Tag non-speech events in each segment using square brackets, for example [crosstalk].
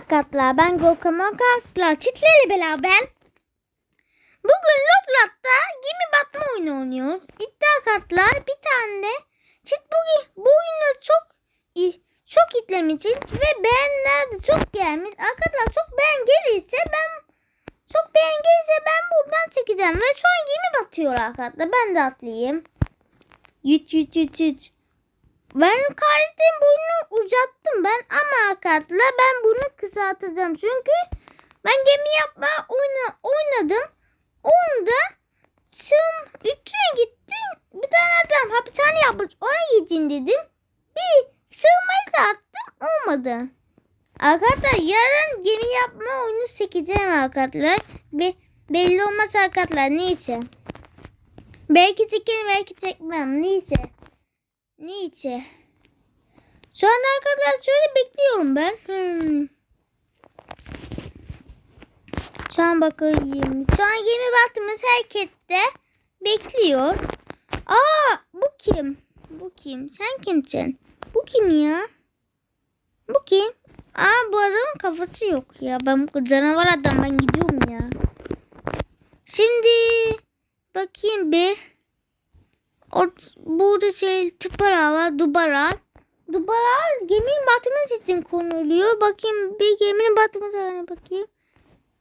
arkadaşlar. Ben Gökhan arkadaşlar. Çitlerle beraber. Bugün Loplat'ta gemi batma oyunu oynuyoruz. İddia kartlar bir tane de çit bu, bu oyunu çok çok itlemişim ve beğenler de çok gelmiş. Arkadaşlar çok beğen gelirse ben çok beğen gelirse ben buradan çekeceğim. Ve şu an gemi batıyor arkadaşlar. Ben de atlayayım. Yüç yüç yüç yüç. Ben karetin boyunu uzattım ben ama arkadaşlar ben bunu kısaltacağım. Çünkü ben gemi yapma oyunu oynadım. Onda tüm üstüne gittim. Bir tane adam hapishane yapmış. Ona gideyim dedim. Bir sığmayı attım. Olmadı. Arkadaşlar yarın gemi yapma oyunu çekeceğim arkadaşlar. Ve belli olmaz arkadaşlar. Neyse. Belki çekerim belki çekmem. Neyse. Neyse. Şu an arkadaşlar şöyle bekliyorum ben. Hmm. Şu an bakayım. Şu an gemi baktığımız harekette bekliyor. Aa bu kim? Bu kim? Sen kimsin? Bu kim ya? Bu kim? Aa bu adamın kafası yok ya. Ben bu canavar adam ben gidiyorum ya. Şimdi bakayım bir. O, burada şey tıpara var. Dubara. Dubara geminin batması için konuluyor. Bakayım bir geminin batması var. Bakayım.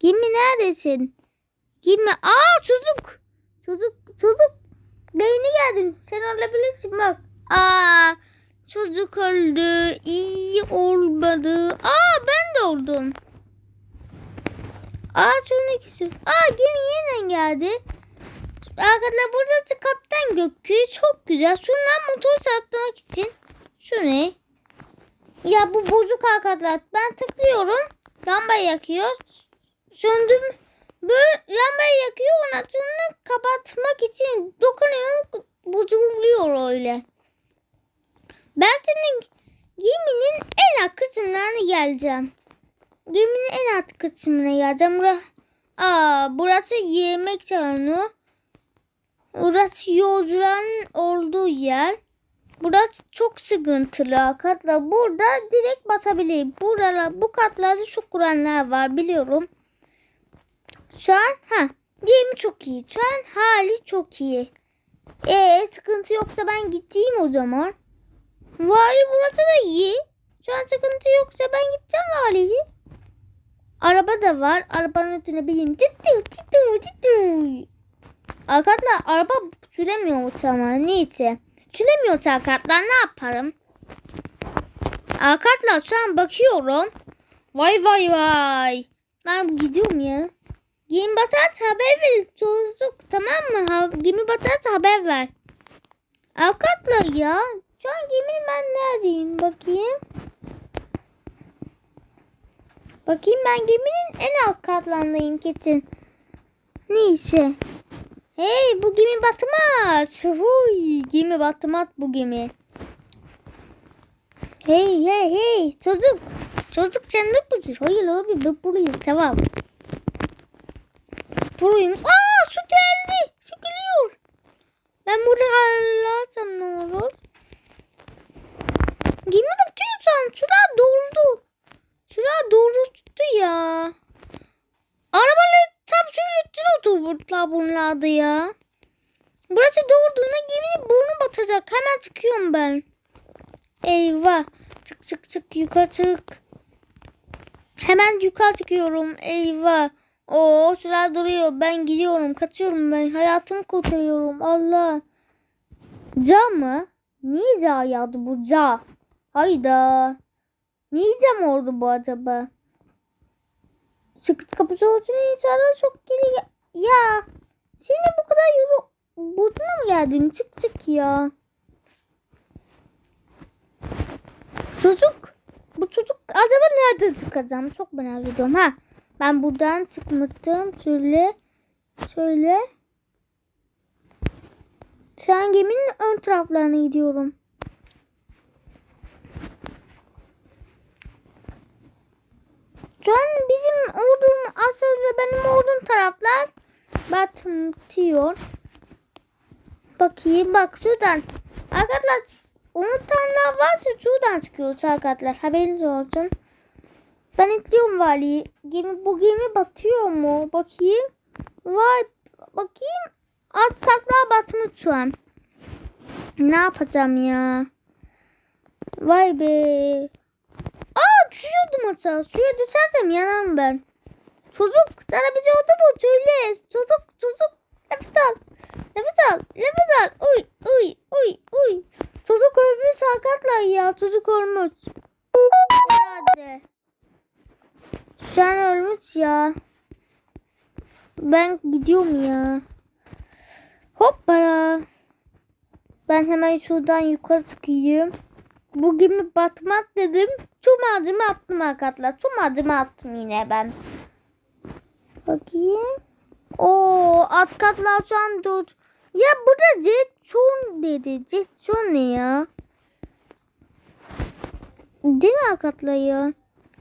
Gemi neredesin? Gemi. Aa çocuk. Çocuk. Çocuk. Beyni geldim. Sen olabilirsin bak. Aa çocuk öldü. İyi olmadı. Aa ben de oldum. Aa şunun ikisi. Aa gemi yeniden geldi. Arkadaşlar burada kaptan Gökü çok güzel. Şundan motor satmak için. Şu ne? Ya bu bozuk arkadaşlar. Ben tıklıyorum. Lamba yakıyor. Söndüm. Böyle lambayı yakıyor. Ondan sonra kapatmak için dokunuyorum. Bozuluyor öyle. Ben senin geminin en alt kısımlarına geleceğim. Geminin en alt kısmına geleceğim. Bura, aa, burası yemek salonu. Burası yolcuların olduğu yer. Burası çok sıkıntılı arkadaşlar. Burada direkt batabilir. Burada bu katlarda çok kuranlar var biliyorum. Şu an ha gemi çok iyi. Şu an hali çok iyi. E sıkıntı yoksa ben gideyim o zaman. Vali burası da iyi. Şu an sıkıntı yoksa ben gideceğim valiyi. Araba da var. Arabanın üstüne bineyim. Tütü tütü tütü. Arkadaşlar araba süremiyor ama neyse. Süremiyorsa arkadaşlar ne yaparım? Arkadaşlar şu an bakıyorum. Vay vay vay. Ben gidiyorum ya. Gemi batarsa haber ver. Çocuk tamam mı? Ha, gemi batarsa haber ver. Arkadaşlar ya. Şu an geminin ben neredeyim? Bakayım. Bakayım ben geminin en alt katlandayım kesin. Neyse. Hey bu gemi batmaz. Huy, gemi batmaz bu gemi. Hey hey hey çocuk. Çocuk sen ne? Hayır abi ben burayım tamam. Burayım. Aa su geldi. Su geliyor. Ben burada kalarsam ne olur? Gemi batıyor şu an. Şuraya doldu. Şuraya doldu ya. Oturttular bunlarda ya. Burası doğurduğunda geminin burnu batacak. Hemen çıkıyorum ben. Eyvah. Çık çık çık yukarı çık. Hemen yukarı çıkıyorum. Eyvah. Oo sıra duruyor. Ben gidiyorum. Kaçıyorum ben. Hayatımı kurtarıyorum. Allah. Ca mı? Niye ca yağdı bu ca? Hayda. Niye cam oldu bu acaba? Çıkıt kapısı olsun insanlar çok geri ya. Şimdi bu kadar yürü burnuna mı geldin? Çık çık ya. Çocuk. Bu çocuk acaba nerede çıkacağım? Çok merak ediyorum. Ha. Ben buradan çıkmıştım. Şöyle. Şöyle. Şu an geminin ön taraflarına gidiyorum. Şu an bizim ordum aslında benim ordum taraflar batıyor. Bakayım bak şuradan. Arkadaşlar unutanlar varsa şuradan çıkıyor arkadaşlar. Haberiniz olsun. Ben izliyorum valiyi. Gemi, bu gemi batıyor mu? Bakayım. Vay bakayım. Alt katlar batmış şu an. Ne yapacağım ya? Vay be. Aa düşüyordum hatta. Suya düşersem yanarım ben. Çocuk sana bir şey oldu mu? Söyle. Çocuk çocuk. Nefes al. Nefes al. Nefes al. Uy uy uy uy. Çocuk ölmüş sakatlar ya. Çocuk ölmüş. Hadi. An ölmüş ya. Ben gidiyorum ya. Hoppara. Ben hemen şuradan yukarı çıkayım. Bu gemi batmak dedim. Şu malzeme attım arkadaşlar. Şu malzeme attım yine ben. Bakayım. Oo, alt katlar şu an dur. Ya burada Jetson dedi. Jetson ne ya? Değil mi arkadaşlar ya?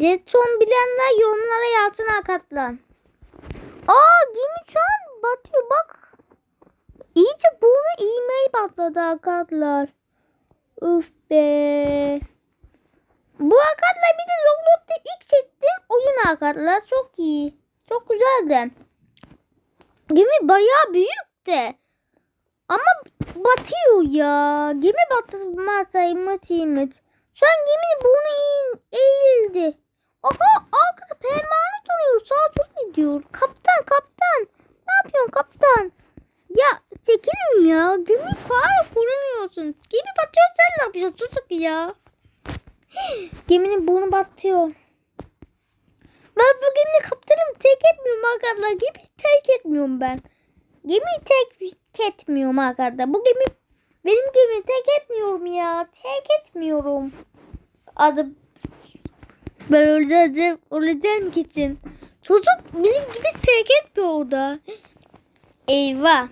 Jetson bilenler yorumlara yazsın arkadaşlar. Aa gemi şu an batıyor bak. İyice burnu iğmeyi patladı arkadaşlar. Üf be. Bu arkadaşlar bir de Roblox'ta ilk çektiğim oyun arkadaşlar. Çok iyi. Çok güzeldi. Gemi bayağı büyük de. Ama batıyor ya. Gemi batmazsaymış iyiymiş. Şu an geminin burnu eğ- eğildi. Aha arkada pervane duruyor. Sağa çok gidiyor. Kaptan kaptan. Ne yapıyorsun kaptan? Ya çekilin ya. Gemi fare kuramıyorsun. Gemi batıyor sen ne yapıyorsun? Çocuk ya. Geminin burnu batıyor. Ben bu geminin kaptanım tek etmiyorum arkadaşlar. Gemi tek etmiyorum ben. Gemiyi tek etmiyorum arkadaşlar. Bu gemi benim gemi tek etmiyorum ya. Tek etmiyorum. Adı ben öleceğim, öleceğim için. Çocuk benim gibi tek etmiyor orada. Eyvah.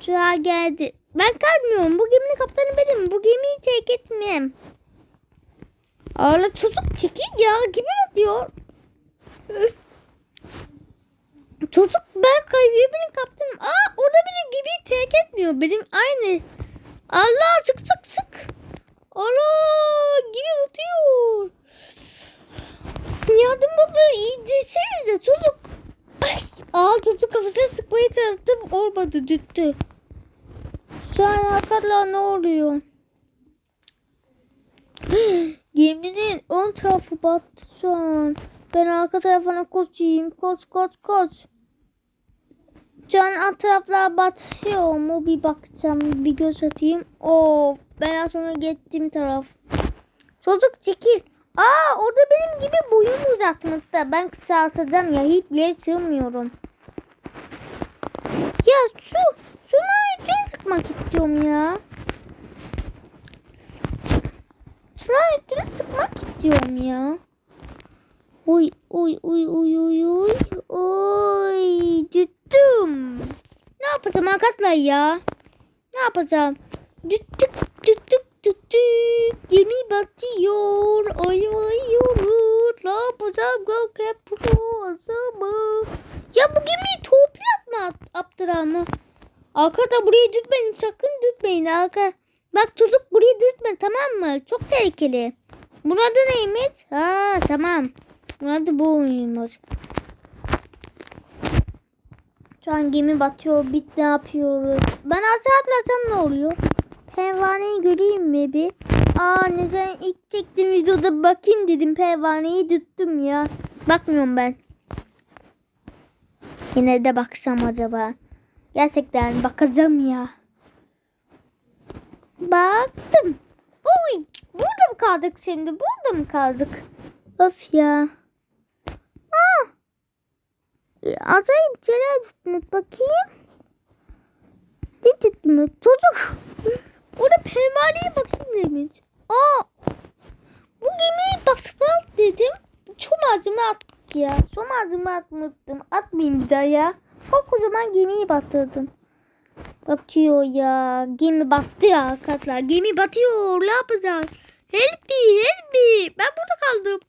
Sıra geldi. Ben kalmıyorum. Bu geminin kaptanı benim. Bu gemiyi tek etmem. Ağla çocuk çekil ya. Gibi atıyor. Çocuk ben kaybımın kaptanım. Aa orada biri gibi tek etmiyor. Benim aynı. Allah sık sık sık. Allah gibi atıyor. Yardım oluyor. İyi desenize çocuk. Ay, aa çocuk kafasına sıkmaya çalıştım. Olmadı düttü. An arkadaşlar ne oluyor? [gasps] Geminin ön tarafı battı şu an. Ben arka tarafına koşayım. Koş koş koş. Şu an alt taraflar batıyor mu bir bakacağım. Bir göz atayım. Oo, ben az sonra gittim taraf. Çocuk çekil. Aa orada benim gibi boyum uzatmakta. Ben kısaltacağım ya. Hiç yere sığmıyorum. Ya şu şuna üstüne sıkmak istiyorum ya. Şuna üstüne sıkmak istiyorum ya. Uy uy uy uy uy uy. Oy düttüm. Ne yapacağım arkadaşlar ya? Ne yapacağım? Düttük düttük düttük. Gemi batıyor. Ay ay yorur. Ne yapacağım? Gök mı? Ya bu gemiyi toprak mı at, mı? Arkada burayı dütmeyin. Sakın dütmeyin arka. Bak çocuk burayı dütme tamam mı? Çok tehlikeli. Burada neymiş? Ha tamam. Burada bu oyunmuş. Şu an gemi batıyor. Bit ne yapıyoruz? Ben aşağı atlasam ne oluyor? Pervaneyi göreyim mi bir? Aa ne zaman ilk çektiğim videoda bakayım dedim. Pervaneyi tuttum ya. Bakmıyorum ben. Yine de baksam acaba. Gerçekten bakacağım ya. Baktım. Uy, burada mı kaldık şimdi? Burada mı kaldık? Of ya. Aa. Acayip şeyler tutmuş. Bakayım. Ne tutmuş? Çocuk. Orada pervaneye bakayım demiş. Aa. Bu gemiyi batmaz dedim. Çok malzeme attık ya. Çok malzeme atmıştım. Atmayayım bir daha ya. O zaman gemiyi batırdım. Batıyor ya. Gemi battı ya arkadaşlar. Gemi batıyor. Ne yapacağız? Help me, help me. Ben burada kaldım.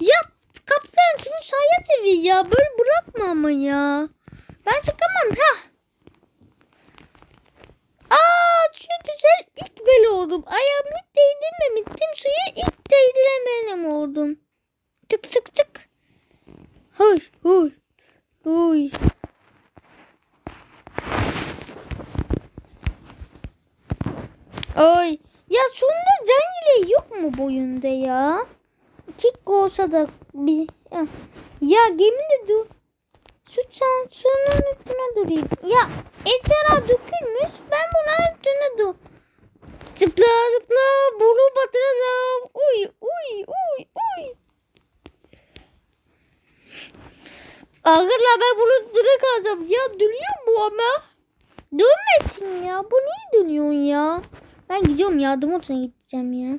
Ya kaptan şunu sağa çevir ya. Böyle bırakma ama ya. Ben çıkamam. Ha. Aa suya güzel ilk ben oldum. Ayağım ilk değdirmemiştim. Suya ilk değdiren benim oldum. Çık çık çık. Huy huy. Huy. Ay. Ya şunda can yeleği yok mu boyunda ya? Kick olsa da bir... Ya, ya gemide dur. Şu sen şunun üstüne durayım. Ya etara dökülmüş. Ben bunun üstüne dur. Zıpla zıpla. Boru batıracağım. Uy uy uy uy. Arkadaşlar ben bunun üstüne kalacağım. Ya dönüyor bu ama. Dönmesin ya. Bu niye dönüyorsun ya? Ben gidiyorum yardım otuna gideceğim ya.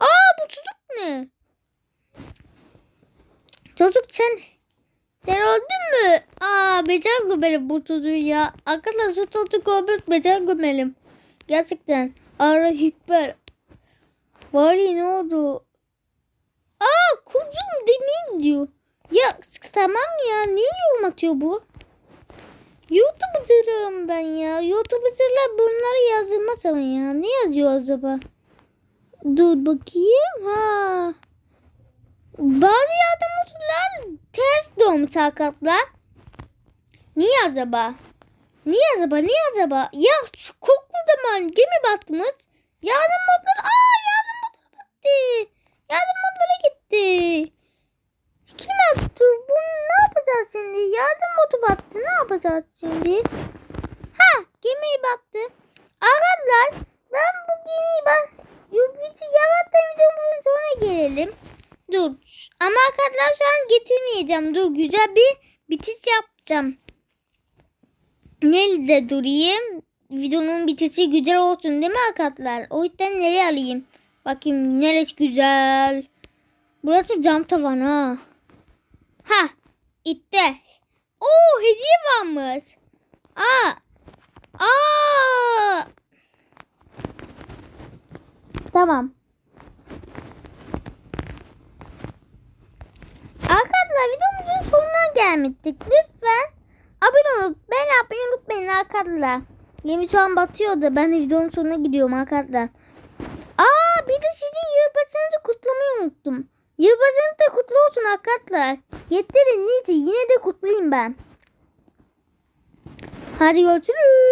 Aa bu çocuk ne? Çocuk sen sen öldün mü? Aa becer gömelim bu çocuğu ya. Arkadaşlar çocuk ölmüş becer gömelim. Gerçekten. Ara hükber. Ya ne oldu? Aa kucum demin diyor. Ya tamam ya niye yorum atıyor bu? YouTube'cıyım ben ya. YouTube'cılar bunları yazılmaz ama ya. Ne yazıyor acaba? Dur bakayım. Ha. Bazı yardımcılar ters doğmuş sakatlar. Niye acaba? Niye acaba? Niye acaba? Ya şu koklu zaman gemi batmış. Yardım modları. Aa yardım modları battı. Yardım modları gitti. Kim attı? Bunu ne yapacağız şimdi? Yardım modu battı. Ne yapacağız şimdi? Ha gemi battı. Arkadaşlar ben bu gemiyi ben Yuviti yavaştan videomuzun sonuna gelelim. Dur. Ama arkadaşlar şu an getirmeyeceğim. Dur güzel bir bitiş yapacağım. Nerede durayım? Videonun bitişi güzel olsun değil mi arkadaşlar? O yüzden nereye alayım? Bakayım neresi güzel. Burası cam tavan ha. Ha, itti. Oo, hediye varmış. Aa. Aa. Tamam. Arkadaşlar videomuzun sonuna gelmiştik. Lütfen abone olup ben yapmayı unutmayın arkadaşlar. Gemi şu an batıyor da ben de videonun sonuna gidiyorum arkadaşlar. Aa bir de sizin yılbaşınızı kutlamayı unuttum. Yılbaşınız da kutlu olsun arkadaşlar. Getirin neyse yine de kutlayayım ben. Hadi görüşürüz.